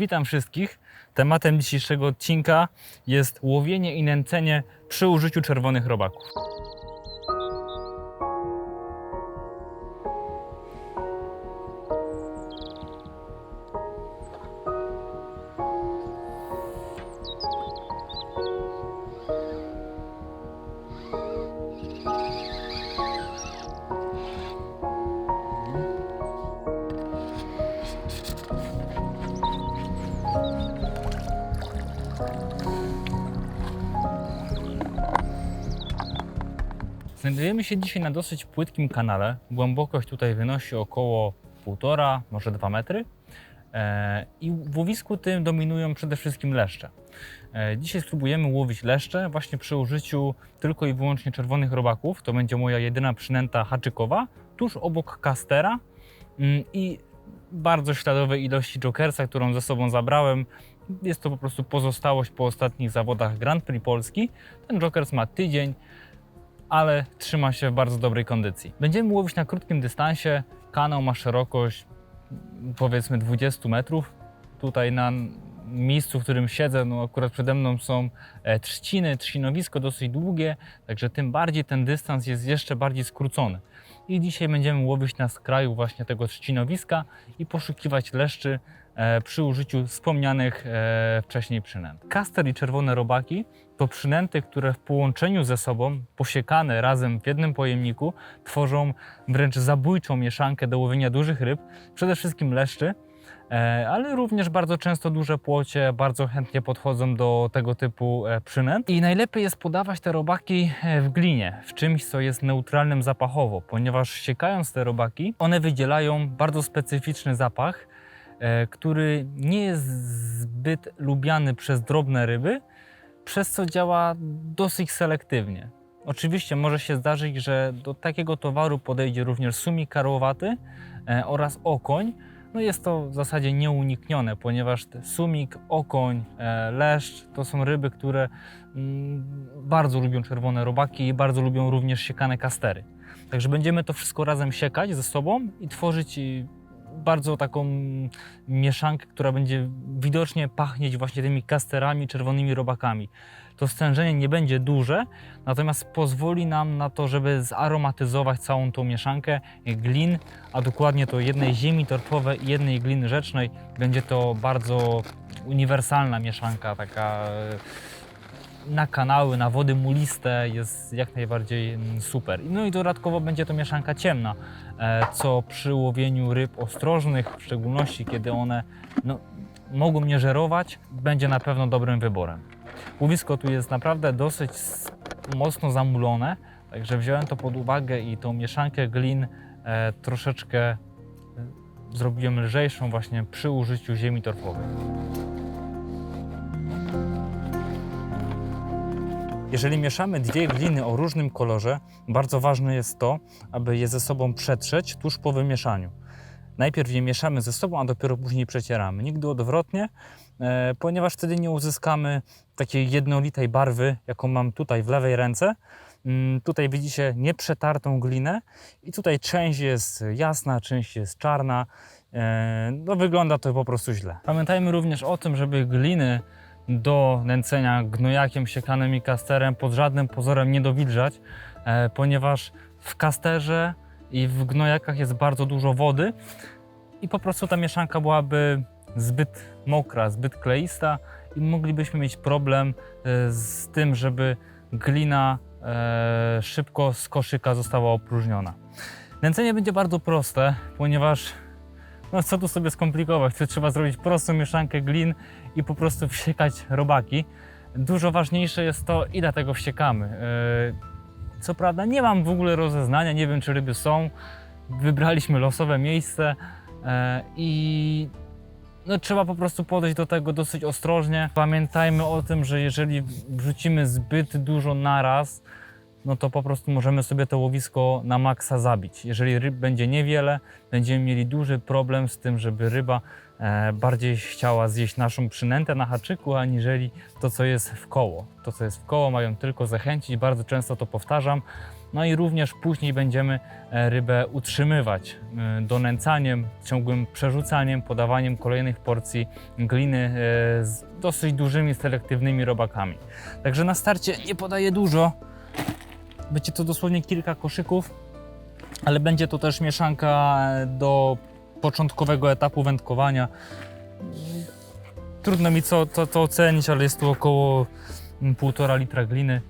Witam wszystkich. Tematem dzisiejszego odcinka jest łowienie i nęcenie przy użyciu czerwonych robaków. Się dzisiaj na dosyć płytkim kanale. Głębokość tutaj wynosi około 1,5, może 2 metry. E, I w łowisku tym dominują przede wszystkim leszcze. E, Dzisiaj spróbujemy łowić leszcze właśnie przy użyciu tylko i wyłącznie czerwonych robaków. To będzie moja jedyna przynęta haczykowa, tuż obok kastera mm, i bardzo śladowej ilości jokersa, którą ze sobą zabrałem. Jest to po prostu pozostałość po ostatnich zawodach Grand Prix Polski. Ten jokers ma tydzień, ale trzyma się w bardzo dobrej kondycji. Będziemy łowić na krótkim dystansie. Kanał ma szerokość mm, powiedzmy 20 metrów. Tutaj na miejscu, w którym siedzę, no akurat przede mną są e, trzciny, trzcinowisko dosyć długie, także tym bardziej ten dystans jest jeszcze bardziej skrócony. I dzisiaj będziemy łowić na skraju właśnie tego trzcinowiska i poszukiwać leszczy przy użyciu wspomnianych e, wcześniej przynęt. Kaster i czerwone robaki to przynęty, które w połączeniu ze sobą, posiekane razem w jednym pojemniku, tworzą wręcz zabójczą mieszankę do łowienia dużych ryb, przede wszystkim leszczy, e, ale również bardzo często duże płocie bardzo chętnie podchodzą do tego typu e, przynęt. I najlepiej jest podawać te robaki e, w glinie, w czymś, co jest neutralnym zapachowo, ponieważ siekając te robaki, one wydzielają bardzo specyficzny zapach, e, który nie jest zbyt lubiany przez drobne ryby, przez co działa dosyć selektywnie. Oczywiście może się zdarzyć, że do takiego towaru podejdzie również sumik karłowaty e, oraz okoń. No jest to w zasadzie nieuniknione, ponieważ sumik, okoń, e, leszcz to są ryby, które mm, bardzo lubią czerwone robaki i bardzo lubią również siekane kastery. Także będziemy to wszystko razem siekać ze sobą i tworzyć bardzo taką mieszankę, która będzie widocznie pachnieć właśnie tymi kasterami, czerwonymi robakami. To stężenie nie będzie duże, natomiast pozwoli nam na to, żeby zaromatyzować całą tą mieszankę glin, a dokładnie to jednej ziemi torfowej i jednej gliny rzecznej. Będzie to bardzo uniwersalna mieszanka, taka na kanały, na wody muliste jest jak najbardziej mm, super. No i dodatkowo będzie to mieszanka ciemna, e, co przy łowieniu ryb ostrożnych, w szczególności kiedy one no, mogą mnie żerować, będzie na pewno dobrym wyborem. Łowisko tu jest naprawdę dosyć mocno zamulone, także wziąłem to pod uwagę i tą mieszankę glin e, troszeczkę e, zrobiłem lżejszą właśnie przy użyciu ziemi torfowej. Jeżeli mieszamy dwie gliny o różnym kolorze, bardzo ważne jest to, aby je ze sobą przetrzeć tuż po wymieszaniu. Najpierw je mieszamy ze sobą, a dopiero później przecieramy. Nigdy odwrotnie, e, ponieważ wtedy nie uzyskamy takiej jednolitej barwy, jaką mam tutaj w lewej ręce. Mm, Tutaj widzicie nieprzetartą glinę i tutaj część jest jasna, część jest czarna. E, No wygląda to po prostu źle. Pamiętajmy również o tym, żeby gliny do nęcenia gnojakiem siekanym i kasterem pod żadnym pozorem nie dowilżać, e, ponieważ w kasterze i w gnojakach jest bardzo dużo wody i po prostu ta mieszanka byłaby zbyt mokra, zbyt kleista i moglibyśmy mieć problem e, z tym, żeby glina e, szybko z koszyka została opróżniona. Nęcenie będzie bardzo proste, ponieważ no co tu sobie skomplikować, tu trzeba zrobić prostą mieszankę glin i po prostu wsiekać robaki. Dużo ważniejsze jest to, ile tego wsiekamy. Yy, Co prawda nie mam w ogóle rozeznania, nie wiem czy ryby są. Wybraliśmy losowe miejsce yy, i no, trzeba po prostu podejść do tego dosyć ostrożnie. Pamiętajmy o tym, że jeżeli wrzucimy zbyt dużo naraz, no to po prostu możemy sobie to łowisko na maksa zabić. Jeżeli ryb będzie niewiele, będziemy mieli duży problem z tym, żeby ryba e, bardziej chciała zjeść naszą przynętę na haczyku, aniżeli to, co jest w koło. To, co jest w koło, mają tylko zachęcić. Bardzo często to powtarzam. No i również później będziemy e, rybę utrzymywać e, donęcaniem, ciągłym przerzucaniem, podawaniem kolejnych porcji gliny z dosyć dużymi, selektywnymi robakami. Także na starcie nie podaję dużo. Będzie to dosłownie kilka koszyków, ale będzie to też mieszanka do początkowego etapu wędkowania. Trudno mi co, to, to ocenić, ale jest tu około mm, 1,5 litra gliny.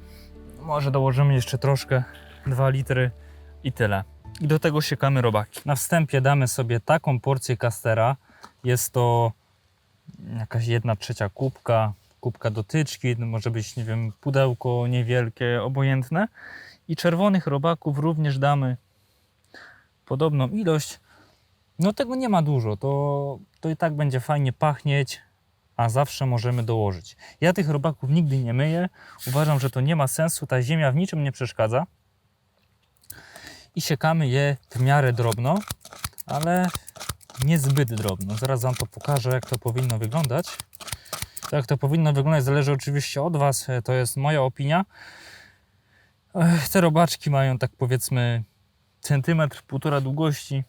Może dołożymy jeszcze troszkę, 2 litry i tyle. I do tego siekamy robaki. Na wstępie damy sobie taką porcję kastera. Jest to jakaś jedna trzecia kubka, kubka dotyczki, może być, nie wiem, pudełko niewielkie, obojętne. I czerwonych robaków również damy podobną ilość. No tego nie ma dużo, to, to i tak będzie fajnie pachnieć, a zawsze możemy dołożyć. Ja tych robaków nigdy nie myję. Uważam, że to nie ma sensu. Ta ziemia w niczym nie przeszkadza. I siekamy je w miarę drobno, ale niezbyt drobno. Zaraz Wam to pokażę, jak to powinno wyglądać. Jak to powinno wyglądać zależy oczywiście od Was. To jest moja opinia. Te robaczki mają tak powiedzmy centymetr, półtora długości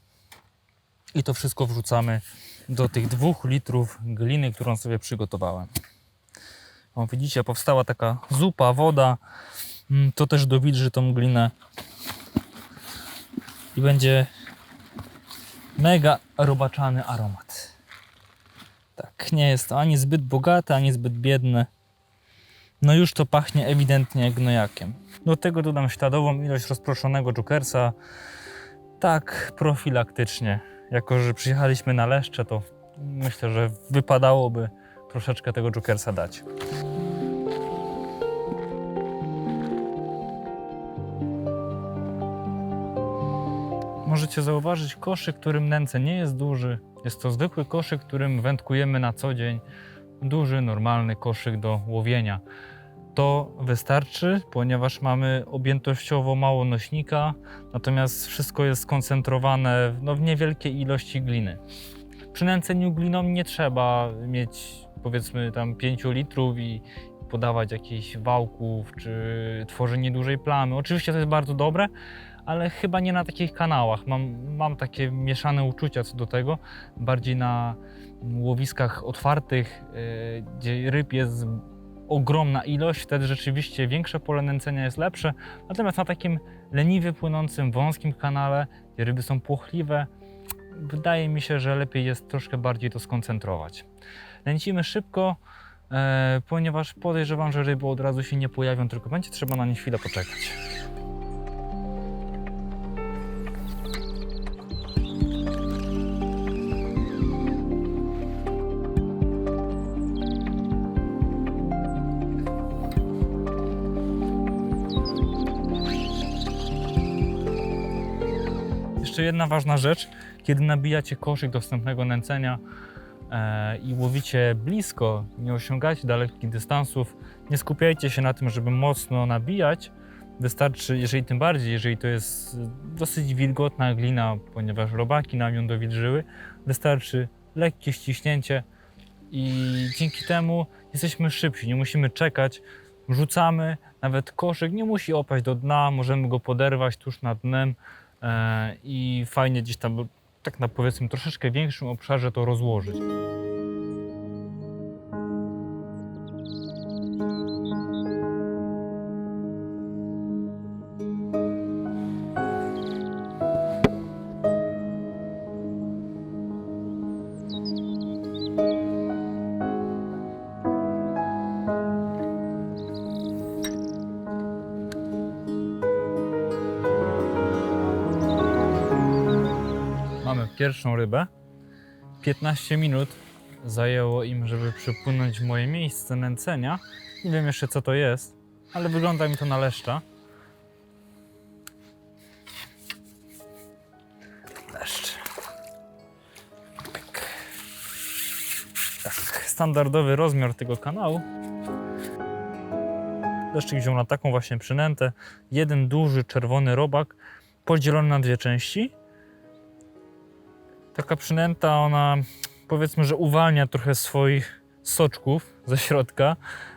i to wszystko wrzucamy do tych dwóch litrów gliny, którą sobie przygotowałem. O, widzicie, powstała taka zupa, woda. Mm, To też dowidrzy tą glinę. I będzie mega robaczany aromat. Tak, nie jest to ani zbyt bogate, ani zbyt biedne. No już to pachnie ewidentnie gnojakiem. Do tego dodam śladową ilość rozproszonego jokersa. Tak profilaktycznie. Jako, że przyjechaliśmy na leszcze, to myślę, że wypadałoby troszeczkę tego jokersa dać. Możecie zauważyć koszyk, którym nęcę nie jest duży. Jest to zwykły koszyk, którym wędkujemy na co dzień. Duży, normalny koszyk do łowienia. To wystarczy, ponieważ mamy objętościowo mało nośnika, natomiast wszystko jest skoncentrowane w- no, w niewielkiej ilości gliny. Przy nęceniu gliną nie trzeba mieć powiedzmy tam 5 litrów i podawać jakichś wałków czy tworzenie dużej plamy. Oczywiście to jest bardzo dobre, ale chyba nie na takich kanałach. Mam, mam takie mieszane uczucia co do tego. Bardziej na łowiskach otwartych, yy, gdzie ryb jest ogromna ilość, wtedy rzeczywiście większe pole nęcenia jest lepsze. Natomiast na takim leniwie płynącym, wąskim kanale, gdzie ryby są płochliwe, wydaje mi się, że lepiej jest troszkę bardziej to skoncentrować. Nęcimy szybko, e, ponieważ podejrzewam, że ryby od razu się nie pojawią, tylko będzie trzeba na nie chwilę poczekać. Jeszcze jedna ważna rzecz, kiedy nabijacie koszyk do wstępnego nęcenia e, i łowicie blisko, nie osiągacie dalekich dystansów, nie skupiajcie się na tym, żeby mocno nabijać. Wystarczy, jeżeli tym bardziej, jeżeli to jest dosyć wilgotna glina, ponieważ robaki nam ją dowilżyły, wystarczy lekkie ściśnięcie i dzięki temu jesteśmy szybsi, nie musimy czekać, rzucamy, nawet koszyk nie musi opaść do dna, możemy go poderwać tuż nad dnem i fajnie gdzieś tam, tak na powiedzmy troszeczkę większym obszarze to rozłożyć. Pierwszą rybę. 15 minut zajęło im, żeby przypłynąć moje miejsce nęcenia. Nie wiem jeszcze co to jest, ale wygląda mi to na leszcza. Leszcz. Pyk. Tak, standardowy rozmiar tego kanału. Leszczyk wziął na taką właśnie przynętę. Jeden duży czerwony robak podzielony na dwie części taka przynęta, ona powiedzmy, że uwalnia trochę swoich soczków, ze środka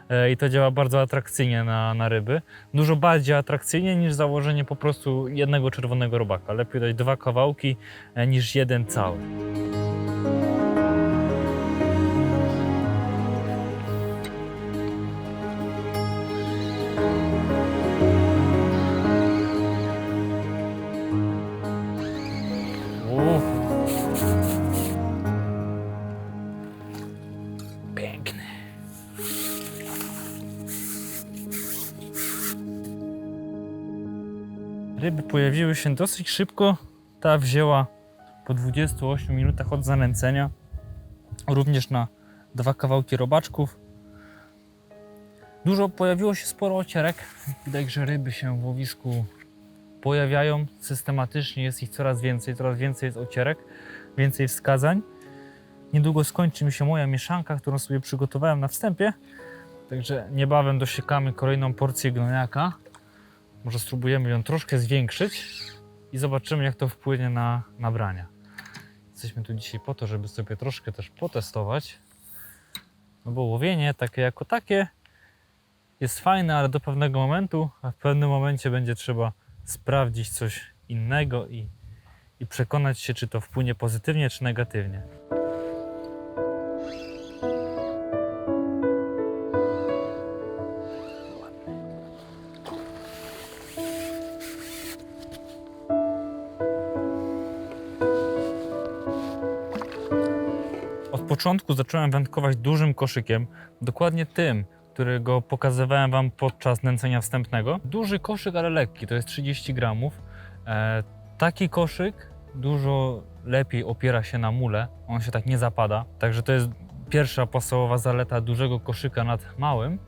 e, i to działa bardzo atrakcyjnie na, na ryby. Dużo bardziej atrakcyjnie niż założenie po prostu jednego czerwonego robaka. Lepiej dać dwa kawałki e, niż jeden cały. Piękny. Ryby pojawiły się dosyć szybko. Ta wzięła po 28 minutach od zanęcenia. Również na dwa kawałki robaczków. Dużo pojawiło się sporo ocierek. Widać, że ryby się w łowisku pojawiają systematycznie. Jest ich coraz więcej, coraz więcej jest ocierek, więcej wskazań. Niedługo skończy mi się moja mieszanka, którą sobie przygotowałem na wstępie. Także niebawem dosiekamy kolejną porcję gnojaka. Może spróbujemy ją troszkę zwiększyć i zobaczymy, jak to wpłynie na nabrania. Jesteśmy tu dzisiaj po to, żeby sobie troszkę też potestować. No bo łowienie takie jako takie jest fajne, ale do pewnego momentu, a w pewnym momencie będzie trzeba sprawdzić coś innego i, i przekonać się, czy to wpłynie pozytywnie, czy negatywnie. Początku zacząłem wędkować dużym koszykiem, dokładnie tym, którego pokazywałem Wam podczas nęcenia wstępnego. Duży koszyk, ale lekki, to jest 30 gramów. E, taki koszyk dużo lepiej opiera się na mule, on się tak nie zapada, także to jest pierwsza podstawowa zaleta dużego koszyka nad małym.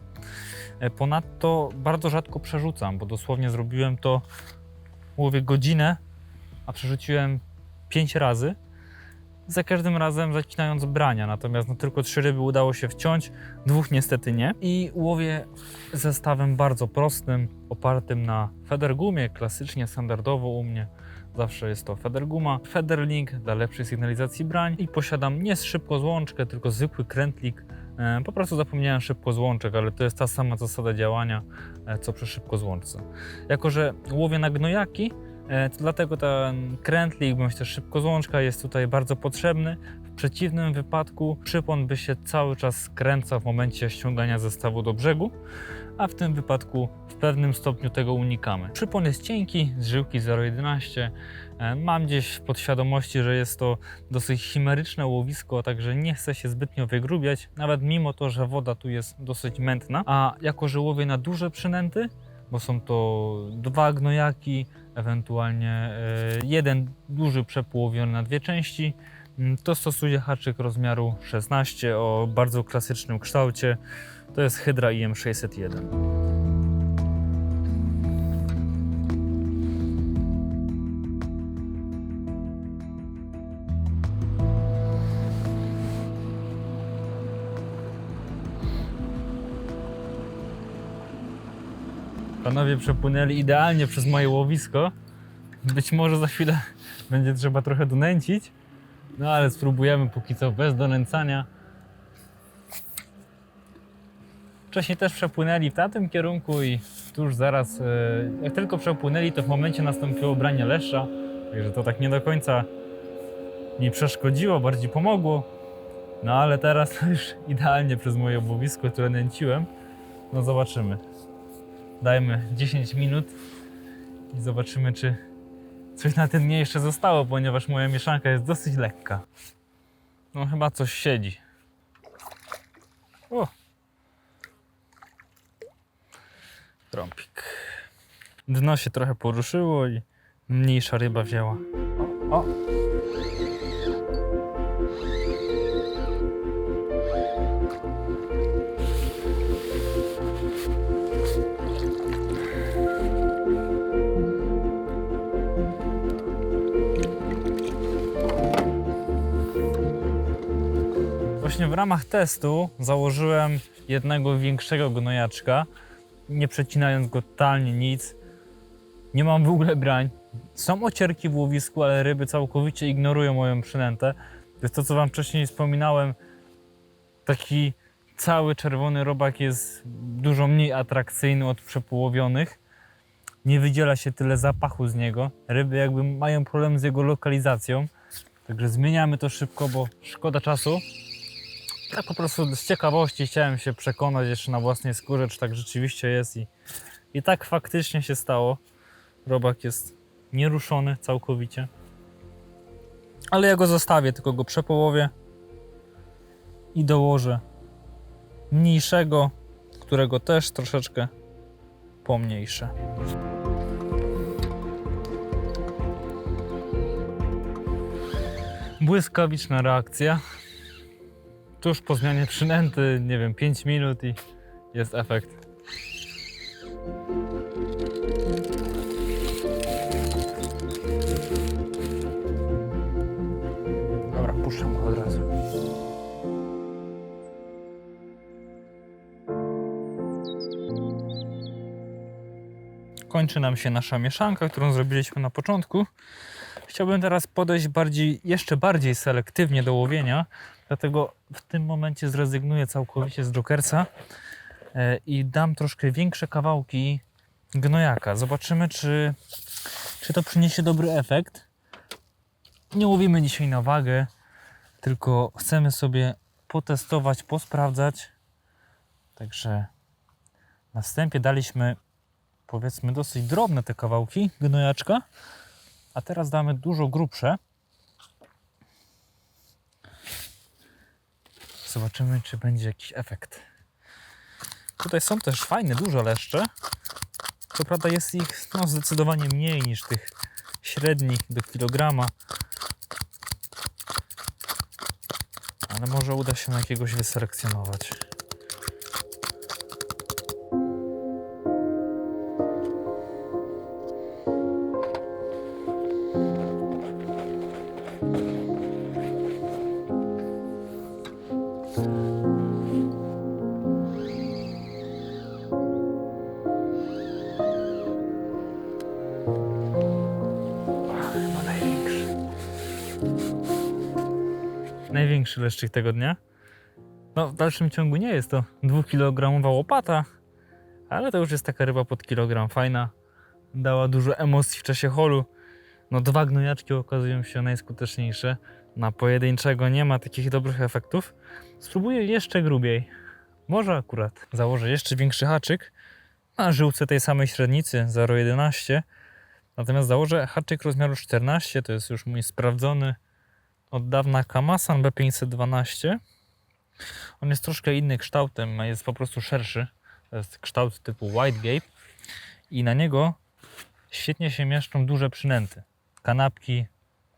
E, ponadto bardzo rzadko przerzucam, bo dosłownie zrobiłem to łowię godzinę, a przerzuciłem 5 razy za każdym razem zacinając brania, natomiast no, tylko trzy ryby udało się wciąć, dwóch niestety nie. I łowię zestawem bardzo prostym, opartym na Federgumie, klasycznie, standardowo u mnie. Zawsze jest to Federguma, Federlink dla lepszej sygnalizacji brań i posiadam nie szybko złączkę, tylko zwykły krętlik. E, Po prostu zapomniałem szybko złączek, ale to jest ta sama zasada działania, e, co przy szybko złączce. Jako, że łowię na gnojaki, To dlatego ten krętlik bądź też szybkozłączka jest tutaj bardzo potrzebny. W przeciwnym wypadku przypon by się cały czas skręcał w momencie ściągania zestawu do brzegu, a w tym wypadku w pewnym stopniu tego unikamy. Przypon jest cienki, z żyłki 0,11. E, Mam gdzieś w podświadomości, że jest to dosyć chimeryczne łowisko, także nie chcę się zbytnio wygrubiać, nawet mimo to, że woda tu jest dosyć mętna. A jako, że łowię na duże przynęty, bo są to dwa gnojaki, ewentualnie e, jeden duży przepołowiony na dwie części, mm, to stosuję haczyk rozmiaru 16 o bardzo klasycznym kształcie. To jest Hydra IM601. Panowie przepłynęli idealnie przez moje łowisko. Być może za chwilę będzie trzeba trochę donęcić. No ale spróbujemy póki co bez donęcania. Wcześniej też przepłynęli w tamtym kierunku i tuż zaraz, e, jak tylko przepłynęli, to w momencie nastąpiło branie leszcza. Także to tak nie do końca mi przeszkodziło, bardziej pomogło. No ale teraz już idealnie przez moje łowisko, które nęciłem. No zobaczymy. Dajmy 10 minut i zobaczymy, czy coś na tym dnie jeszcze zostało, ponieważ moja mieszanka jest dosyć lekka. No chyba coś siedzi. O! Trąpik. Dno się trochę poruszyło i mniejsza ryba wzięła. O! o. Właśnie w ramach testu założyłem jednego większego gnojaczka, nie przecinając go totalnie nic. Nie mam w ogóle brań. Są ocierki w łowisku, ale ryby całkowicie ignorują moją przynętę. To jest to, co Wam wcześniej wspominałem. Taki cały czerwony robak jest dużo mniej atrakcyjny od przepołowionych. Nie wydziela się tyle zapachu z niego. Ryby jakby mają problem z jego lokalizacją. Także zmieniamy to szybko, bo szkoda czasu. Tak po prostu z ciekawości chciałem się przekonać jeszcze na własnej skórze, czy tak rzeczywiście jest i, i tak faktycznie się stało. Robak jest nieruszony całkowicie. Ale ja go zostawię, tylko go przepołowię i dołożę mniejszego, którego też troszeczkę pomniejsze. Błyskawiczna reakcja. Tuż po zmianie przynęty, nie wiem, 5 minut i jest efekt. Dobra, puszczam go od razu. Kończy nam się nasza mieszanka, którą zrobiliśmy na początku. Chciałbym teraz podejść bardziej, jeszcze bardziej selektywnie do łowienia, dlatego w tym momencie zrezygnuję całkowicie z Jokersa e, i dam troszkę większe kawałki gnojaka. Zobaczymy, czy, czy to przyniesie dobry efekt. Nie łowimy dzisiaj na wagę, tylko chcemy sobie potestować, posprawdzać. Także na wstępie daliśmy powiedzmy dosyć drobne te kawałki gnojaczka, a teraz damy dużo grubsze. Zobaczymy, czy będzie jakiś efekt. Tutaj są też fajne, duże leszcze. Co prawda jest ich no, zdecydowanie mniej niż tych średnich do kilograma. Ale może uda się jakiegoś wyselekcjonować. Leszczyk tego dnia. No, w dalszym ciągu nie jest to 2-kilogramowa łopata, ale to już jest taka ryba pod kilogram fajna. Dała dużo emocji w czasie holu. No, dwa gnojaczki okazują się najskuteczniejsze. Na pojedynczego nie ma takich dobrych efektów. Spróbuję jeszcze grubiej. Może akurat założę jeszcze większy haczyk na żyłce tej samej średnicy 0,11. Natomiast założę haczyk rozmiaru 14, to jest już mój sprawdzony od dawna Kamasan B512. On jest troszkę inny kształtem, jest po prostu szerszy. To jest kształt typu White Gape i na niego świetnie się mieszczą duże przynęty. Kanapki,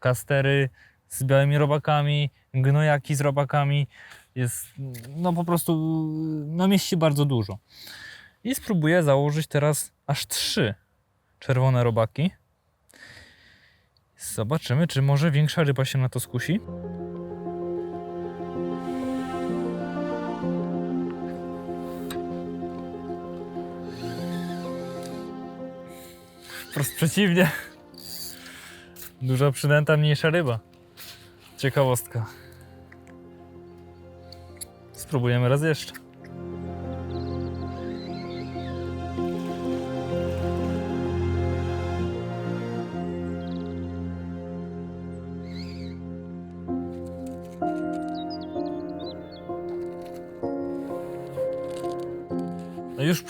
kastery z białymi robakami, gnojaki z robakami. Jest no po prostu, no mieści bardzo dużo. I spróbuję założyć teraz aż trzy czerwone robaki. Zobaczymy, czy może większa ryba się na to skusi. Wprost przeciwnie. Duża przynęta, mniejsza ryba. Ciekawostka. Spróbujemy raz jeszcze.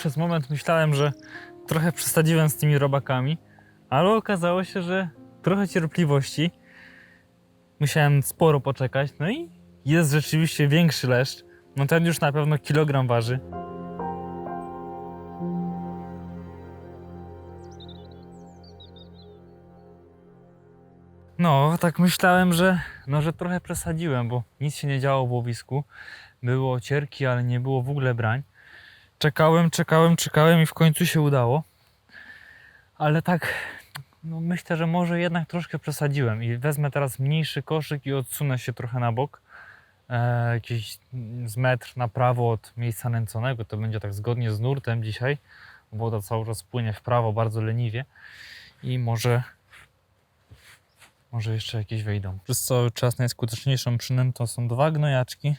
Przez moment myślałem, że trochę przesadziłem z tymi robakami, ale okazało się, że trochę cierpliwości. Musiałem sporo poczekać, no i jest rzeczywiście większy leszcz. No ten już na pewno kilogram waży. No, tak myślałem, że, no, że trochę przesadziłem, bo nic się nie działo w łowisku. Było cierki, ale nie było w ogóle brań. Czekałem, czekałem, czekałem i w końcu się udało. Ale tak, no myślę, że może jednak troszkę przesadziłem i wezmę teraz mniejszy koszyk i odsunę się trochę na bok. E, jakiś z metr na prawo od miejsca nęconego. To będzie tak zgodnie z nurtem dzisiaj. Woda cały czas płynie w prawo bardzo leniwie i może może jeszcze jakieś wejdą. Przez cały czas najskuteczniejszą przynętą są dwa gnojaczki.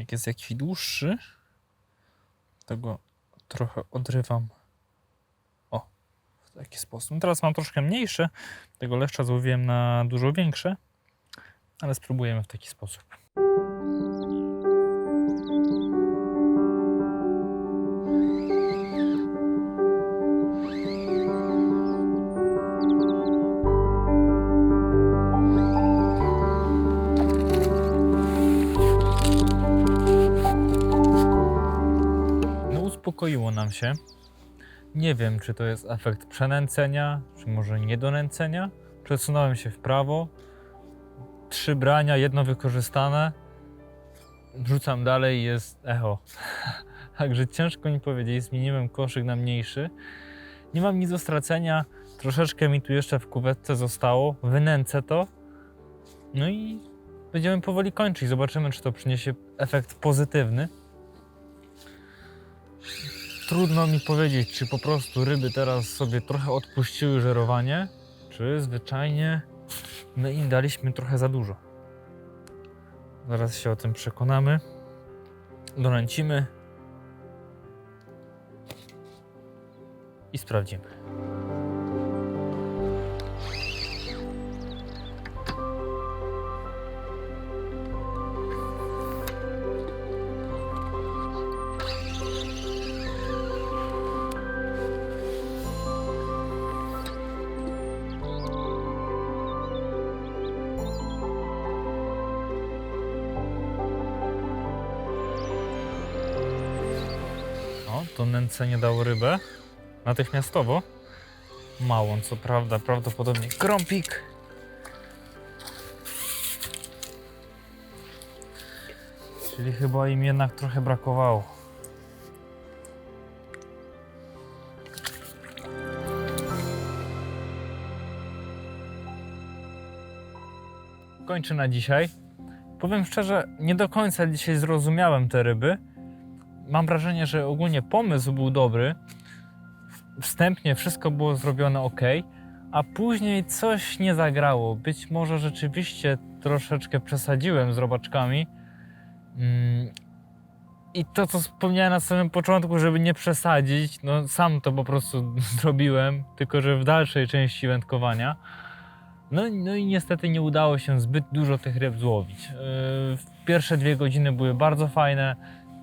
Jak jest jakiś dłuższy, to go trochę odrywam. O, w taki sposób. No teraz mam troszkę mniejsze, tego leszcza złowiłem na dużo większe, ale spróbujemy w taki sposób. Uspokoiło nam się. Nie wiem, czy to jest efekt przenęcenia, czy może niedonęcenia. Przesunąłem się w prawo. Trzy brania, jedno wykorzystane. Wrzucam dalej, jest echo. Także ciężko mi powiedzieć, zmieniłem koszyk na mniejszy. Nie mam nic do stracenia. Troszeczkę mi tu jeszcze w kuwetce zostało. Wynęcę to. No i będziemy powoli kończyć. Zobaczymy, czy to przyniesie efekt pozytywny. Trudno mi powiedzieć, czy po prostu ryby teraz sobie trochę odpuściły żerowanie, czy zwyczajnie my im daliśmy trochę za dużo. Zaraz się o tym przekonamy. Doręcimy i sprawdzimy. Nęcenie dało rybę. Natychmiastowo. Małą, co prawda, prawdopodobnie krąpik. Czyli chyba im jednak trochę brakowało. Kończę na dzisiaj. Powiem szczerze, nie do końca dzisiaj zrozumiałem te ryby mam wrażenie, że ogólnie pomysł był dobry. Wstępnie wszystko było zrobione ok, a później coś nie zagrało. Być może rzeczywiście troszeczkę przesadziłem z robaczkami. Mm, I to, co wspomniałem na samym początku, żeby nie przesadzić, no sam to po prostu zrobiłem, tylko że w dalszej części wędkowania. No, no i niestety nie udało się zbyt dużo tych ryb złowić. Yy, Pierwsze dwie godziny były bardzo fajne.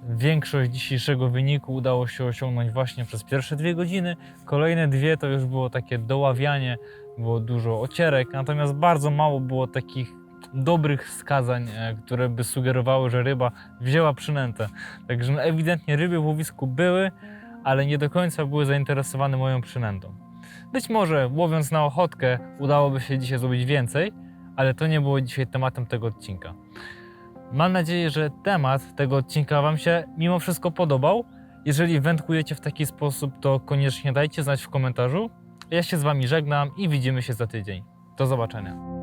Większość dzisiejszego wyniku udało się osiągnąć właśnie przez pierwsze dwie godziny. Kolejne dwie to już było takie doławianie, było dużo ocierek, natomiast bardzo mało było takich dobrych wskazań, e, które by sugerowały, że ryba wzięła przynętę. Także no, ewidentnie ryby w łowisku były, ale nie do końca były zainteresowane moją przynętą. Być może łowiąc na ochotkę udałoby się dzisiaj zrobić więcej, ale to nie było dzisiaj tematem tego odcinka. Mam nadzieję, że temat tego odcinka Wam się mimo wszystko podobał. Jeżeli wędkujecie w taki sposób, to koniecznie dajcie znać w komentarzu. Ja się z Wami żegnam i widzimy się za tydzień. Do zobaczenia.